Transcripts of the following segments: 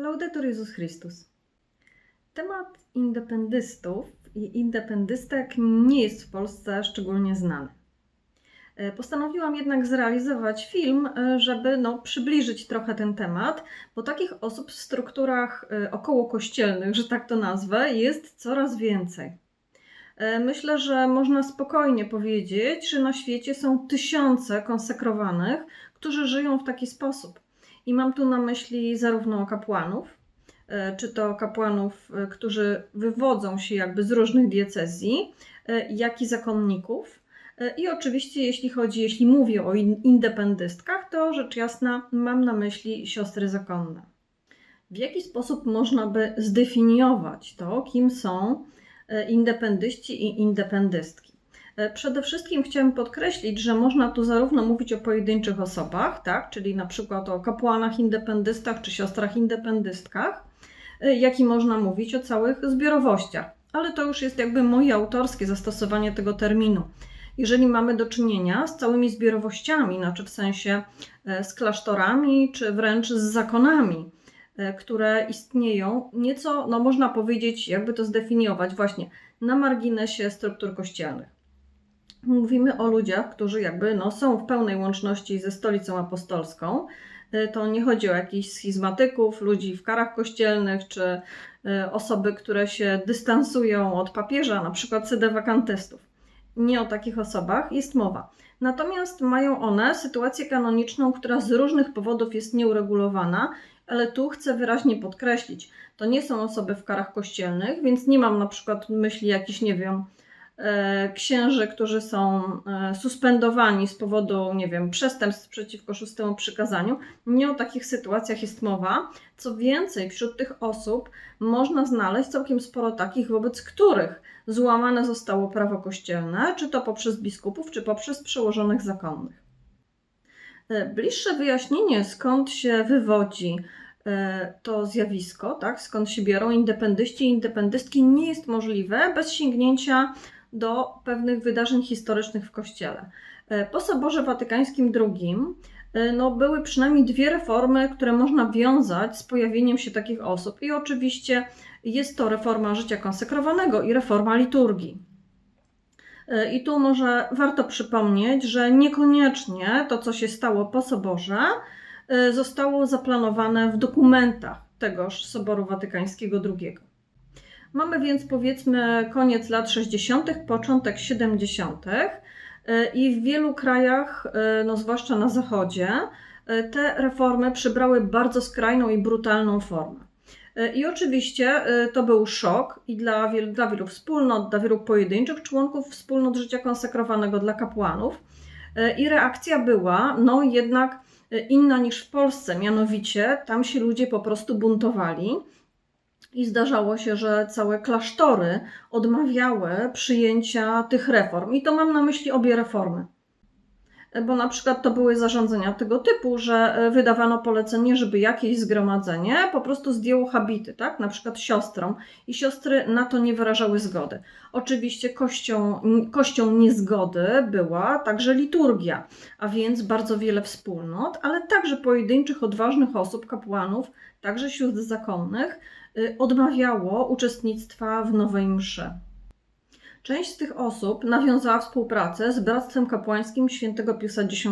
Laudetur Jezus Chrystus. Temat independystów i independystek nie jest w Polsce szczególnie znany. E, Postanowiłam jednak zrealizować film, e, żeby no, przybliżyć trochę ten temat, bo takich osób w strukturach e, okołokościelnych, że tak to nazwę, jest coraz więcej. Myślę, że można spokojnie powiedzieć, że na świecie są tysiące konsekrowanych, którzy żyją w taki sposób. I mam tu na myśli zarówno kapłanów, e, czy to kapłanów, e, którzy wywodzą się jakby z różnych diecezji, e, jak i zakonników. I oczywiście, jeśli chodzi, jeśli mówię o in- independystkach, to rzecz jasna mam na myśli siostry zakonne. W jaki sposób można by zdefiniować to, kim są independyści i independystki? E, Przede wszystkim chciałam podkreślić, że można tu zarówno mówić o pojedynczych osobach, tak, czyli na przykład o kapłanach independystach czy siostrach independystkach, e, jak i można mówić o całych zbiorowościach. Ale to już jest jakby moje autorskie zastosowanie tego terminu. Jeżeli mamy do czynienia z całymi zbiorowościami, znaczy w sensie e, z klasztorami, czy wręcz z zakonami, które istnieją nieco, no można powiedzieć, jakby to zdefiniować, właśnie na marginesie struktur kościelnych. Mówimy o ludziach, którzy jakby no, są w pełnej łączności ze stolicą apostolską. E, To nie chodzi o jakichś schizmatyków, ludzi w karach kościelnych, czy e, osoby, które się dystansują od papieża, na przykład sedewakantystów. Nie o takich osobach jest mowa. Natomiast mają one sytuację kanoniczną, która z różnych powodów jest nieuregulowana, ale tu chcę wyraźnie podkreślić, to nie są osoby w karach kościelnych, więc nie mam na przykład myśli jakichś, nie wiem, księży, którzy są e, suspendowani z powodu, nie wiem, przestępstw przeciwko szóstemu przykazaniu. Nie o takich sytuacjach jest mowa. Co więcej, wśród tych osób można znaleźć całkiem sporo takich, wobec których złamane zostało prawo kościelne, czy to poprzez biskupów, czy poprzez przełożonych zakonnych. E, Bliższe wyjaśnienie, skąd się wywodzi e, to zjawisko, tak, skąd się biorą independyści i independystki, nie jest możliwe bez sięgnięcia do pewnych wydarzeń historycznych w Kościele. E, Po Soborze Watykańskim II e, no, były przynajmniej dwie reformy, które można wiązać z pojawieniem się takich osób. I oczywiście jest to reforma życia konsekrowanego i reforma liturgii. E, I tu może warto przypomnieć, że niekoniecznie to, co się stało po Soborze, zostało zaplanowane w dokumentach tegoż Soboru Watykańskiego II. Mamy więc powiedzmy koniec lat 60., początek 70. e, i w wielu krajach, e, no zwłaszcza na zachodzie, e, te reformy przybrały bardzo skrajną i brutalną formę. I oczywiście to był szok i dla wielu, dla wielu wspólnot, dla wielu pojedynczych członków wspólnot życia konsekrowanego, dla kapłanów. I reakcja była, no jednak inna niż w Polsce, mianowicie tam się ludzie po prostu buntowali. I zdarzało się, że całe klasztory odmawiały przyjęcia tych reform. I to mam na myśli obie reformy. Bo na przykład to były zarządzenia tego typu, że e, wydawano polecenie, żeby jakieś zgromadzenie po prostu zdjęło habity, tak? Na przykład siostrom, i siostry na to nie wyrażały zgody. Oczywiście kością, kością niezgody była także liturgia, a więc bardzo wiele wspólnot, ale także pojedynczych, odważnych osób, kapłanów, także sióstr zakonnych, odmawiało uczestnictwa w nowej mszy. Część z tych osób nawiązała współpracę z Bractwem Kapłańskim świętego Piusa X.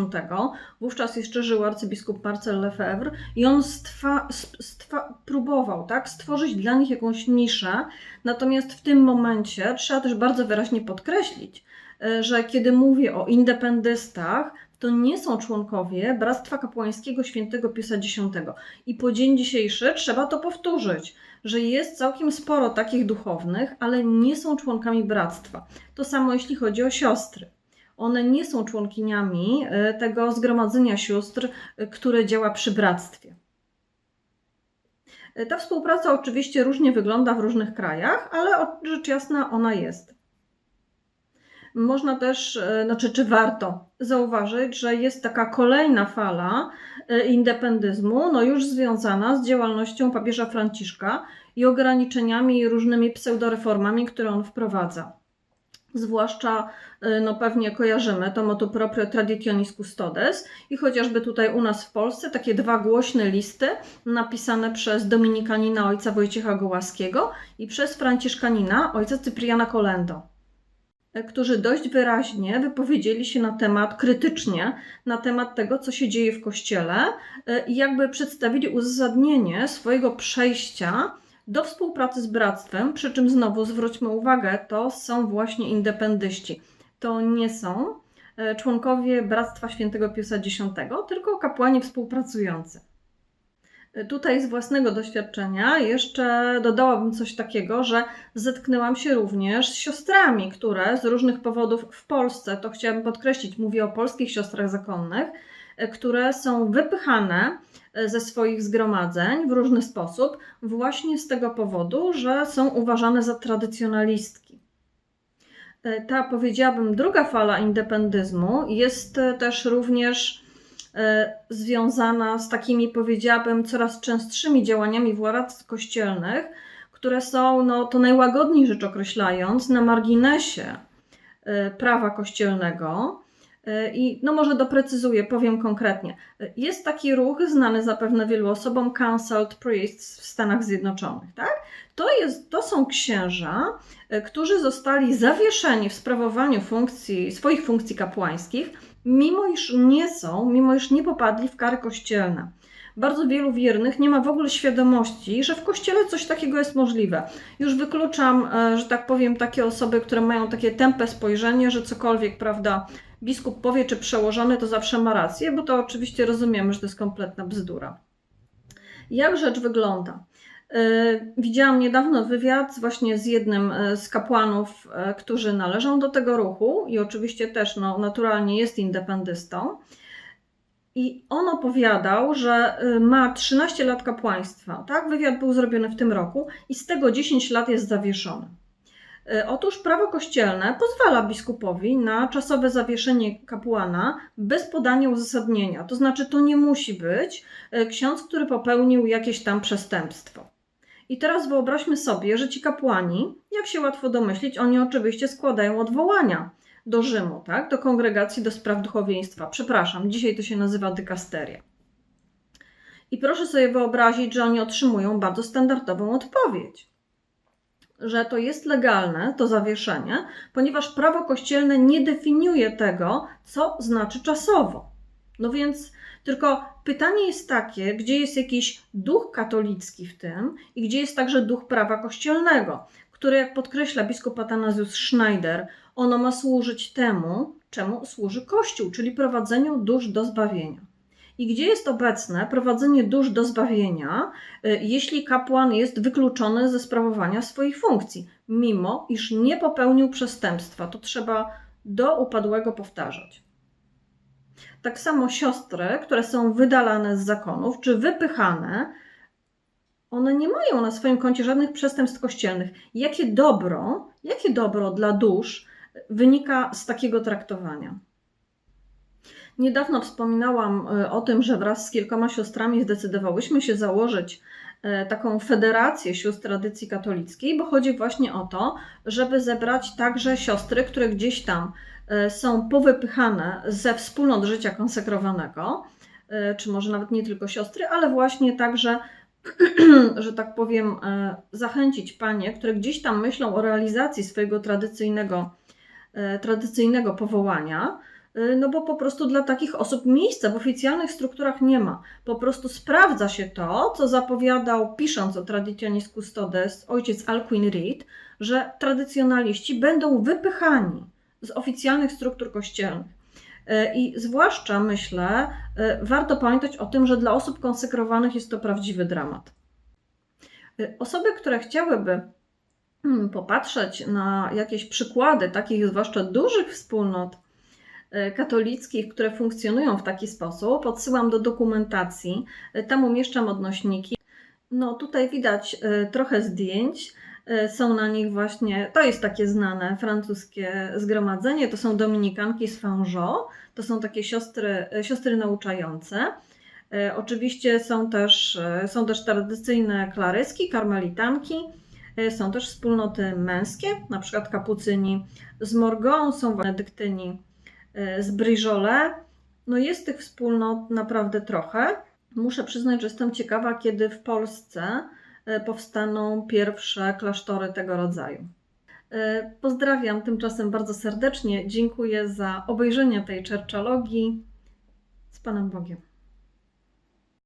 Wówczas jeszcze żył arcybiskup Marcel Lefebvre i on stwa, stwa, próbował tak, stworzyć dla nich jakąś niszę. Natomiast w tym momencie trzeba też bardzo wyraźnie podkreślić, e, że kiedy mówię o independystach, to nie są członkowie Bractwa Kapłańskiego świętego Piusa X. I po dzień dzisiejszy trzeba to powtórzyć że jest całkiem sporo takich duchownych, ale nie są członkami bractwa. To samo jeśli chodzi o siostry. One nie są członkiniami e, tego zgromadzenia sióstr, e, które działa przy bractwie. E, Ta współpraca oczywiście różnie wygląda w różnych krajach, ale rzecz jasna ona jest. Można też, e, znaczy, czy warto zauważyć, że jest taka kolejna fala e, independyzmu, no już związana z działalnością papieża Franciszka i ograniczeniami i różnymi pseudoreformami, które on wprowadza. Zwłaszcza, y, no pewnie kojarzymy to motu proprio Traditionis Custodes i chociażby tutaj u nas w Polsce takie dwa głośne listy napisane przez Dominikanina ojca Wojciecha Gołaskiego i przez Franciszkanina ojca Cypriana Kolendo, którzy dość wyraźnie wypowiedzieli się na temat, krytycznie, na temat tego, co się dzieje w Kościele y, i jakby przedstawili uzasadnienie swojego przejścia do współpracy z bractwem, przy czym znowu zwróćmy uwagę, to są właśnie independyści. To nie są e, członkowie Bractwa Świętego Piusa X, tylko kapłani współpracujący. Tutaj z własnego doświadczenia jeszcze dodałabym coś takiego, że zetknęłam się również z siostrami, które z różnych powodów w Polsce, to chciałabym podkreślić, mówię o polskich siostrach zakonnych, e, które są wypychane e, ze swoich zgromadzeń w różny sposób, właśnie z tego powodu, że są uważane za tradycjonalistki. E, Ta, powiedziałabym, druga fala independyzmu jest też również związana z takimi, powiedziałabym, coraz częstszymi działaniami władz kościelnych, które są, no to najłagodniej rzecz określając, na marginesie e, prawa kościelnego. E, I no może doprecyzuję, powiem konkretnie. E, Jest taki ruch znany zapewne wielu osobom, Cancelled Priests w Stanach Zjednoczonych, tak? To, jest, to są księża, e, którzy zostali zawieszeni w sprawowaniu funkcji, swoich funkcji kapłańskich, mimo iż nie są, mimo iż nie popadli w kary kościelne. Bardzo wielu wiernych nie ma w ogóle świadomości, że w kościele coś takiego jest możliwe. Już wykluczam, e, że tak powiem, takie osoby, które mają takie tępe spojrzenie, że cokolwiek, prawda, biskup powie czy przełożony, to zawsze ma rację, bo to oczywiście rozumiemy, że to jest kompletna bzdura. Jak rzecz wygląda? Yy, Widziałam niedawno wywiad właśnie z jednym e, z kapłanów, e, którzy należą do tego ruchu i oczywiście też no, naturalnie jest independystą. I on opowiadał, że ma 13 lat kapłaństwa. Tak? Wywiad był zrobiony w tym roku i z tego 10 lat jest zawieszony. Otóż prawo kościelne pozwala biskupowi na czasowe zawieszenie kapłana bez podania uzasadnienia. To znaczy, to nie musi być ksiądz, który popełnił jakieś tam przestępstwo. I teraz wyobraźmy sobie, że ci kapłani, jak się łatwo domyślić, oni oczywiście składają odwołania do Rzymu, tak? do kongregacji do spraw duchowieństwa. Przepraszam, dzisiaj to się nazywa dykasteria. I proszę sobie wyobrazić, że oni otrzymują bardzo standardową odpowiedź. Że to jest legalne, to zawieszenie, ponieważ prawo kościelne nie definiuje tego, co znaczy czasowo. No więc tylko pytanie jest takie, gdzie jest jakiś duch katolicki w tym i gdzie jest także duch prawa kościelnego, który, jak podkreśla biskup Atanazjusz Schneider, ono ma służyć temu, czemu służy Kościół, czyli prowadzeniu dusz do zbawienia. I gdzie jest obecne prowadzenie dusz do zbawienia, y, jeśli kapłan jest wykluczony ze sprawowania swoich funkcji, mimo iż nie popełnił przestępstwa? To trzeba do upadłego powtarzać. Tak samo siostry, które są wydalane z zakonów czy wypychane, one nie mają na swoim koncie żadnych przestępstw kościelnych. Jakie dobro, jakie dobro dla dusz wynika z takiego traktowania? Niedawno wspominałam e, o tym, że wraz z kilkoma siostrami zdecydowałyśmy się założyć taką federację sióstr tradycji katolickiej, bo chodzi właśnie o to, żeby zebrać także siostry, które gdzieś tam e, są powypychane ze wspólnot życia konsekrowanego, czy może nawet nie tylko siostry, ale właśnie także że tak powiem, e, zachęcić panie, które gdzieś tam myślą o realizacji swojego tradycyjnego, e, tradycyjnego powołania, e, no bo po prostu dla takich osób miejsca w oficjalnych strukturach nie ma. Po prostu sprawdza się to, co zapowiadał, pisząc o Traditionis Custodes, ojciec Alcuin Reed, że tradycjonaliści będą wypychani z oficjalnych struktur kościelnych. I zwłaszcza myślę, warto pamiętać o tym, że dla osób konsekrowanych jest to prawdziwy dramat. Osoby, które chciałyby hmm, popatrzeć na jakieś przykłady takich zwłaszcza dużych wspólnot katolickich, które funkcjonują w taki sposób, odsyłam do dokumentacji. Tam umieszczam odnośniki. No tutaj widać trochę zdjęć. Są na nich właśnie, to jest takie znane francuskie zgromadzenie, to są dominikanki z Fangeau, to są takie siostry, siostry nauczające. Oczywiście są też, są też tradycyjne klaryski, karmelitanki E, Są też wspólnoty męskie, na przykład kapucyni z Morgon, są benedyktyni e, z Briżole. No jest tych wspólnot naprawdę trochę. Muszę przyznać, że jestem ciekawa, kiedy w Polsce e, powstaną pierwsze klasztory tego rodzaju. E, Pozdrawiam tymczasem bardzo serdecznie. Dziękuję za obejrzenie tej czerczologii. Z Panem Bogiem.